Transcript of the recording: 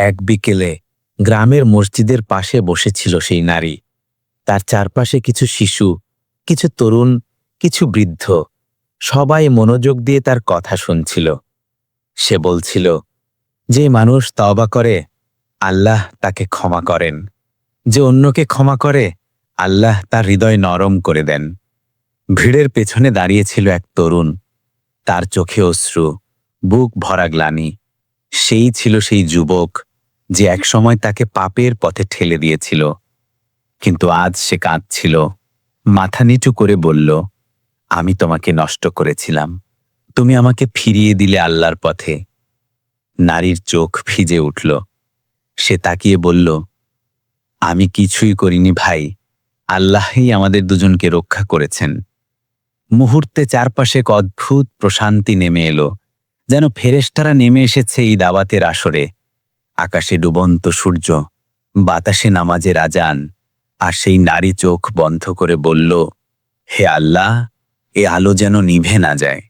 এক বিকেলে গ্রামের মসজিদের পাশে বসেছিল সেই নারী। তার চারপাশে কিছু শিশু, কিছু তরুণ, কিছু বৃদ্ধ, সবাই মনোযোগ দিয়ে তার কথা শুনছিল। সে বলছিল, যে মানুষ তওবা করে, আল্লাহ তাকে ক্ষমা করেন। যে অন্যকে ক্ষমা করে, আল্লাহ তার হৃদয় নরম করে দেন। ভিড়ের পেছনে দাঁড়িয়েছিল এক তরুণ। তার চোখে অশ্রু, বুক ভরা গ্লানি। সেই ছিল সেই যুবক যে একসময় তাকে পাপের পথে ঠেলে দিয়েছিল। কিন্তু আজ সে কাঁদছিল। মাথা নিচু করে বলল, আমি তোমাকে নষ্ট করেছিলাম। তুমি আমাকে ফিরিয়ে দিলে আল্লাহর পথে। নারীর চোখ ভিজে উঠল। সে তাকিয়ে বলল, আমি কিছুই করিনি ভাই। আল্লাহই আমাদের দুজনকে রক্ষা করেছেন। মুহূর্তে চারপাশে এক অদ্ভুত প্রশান্তি নেমে এলো, যেন ফেরেশতারা নেমে এসেছে এই দাওয়াতের আসরে। আকাশে ডুবন্ত সূর্য, বাতাসে নামাজের রাজান, আর সেই নারী চোখ বন্ধ করে বলল, হে আল্লাহ, এ আলো যেন নিভে না যায়।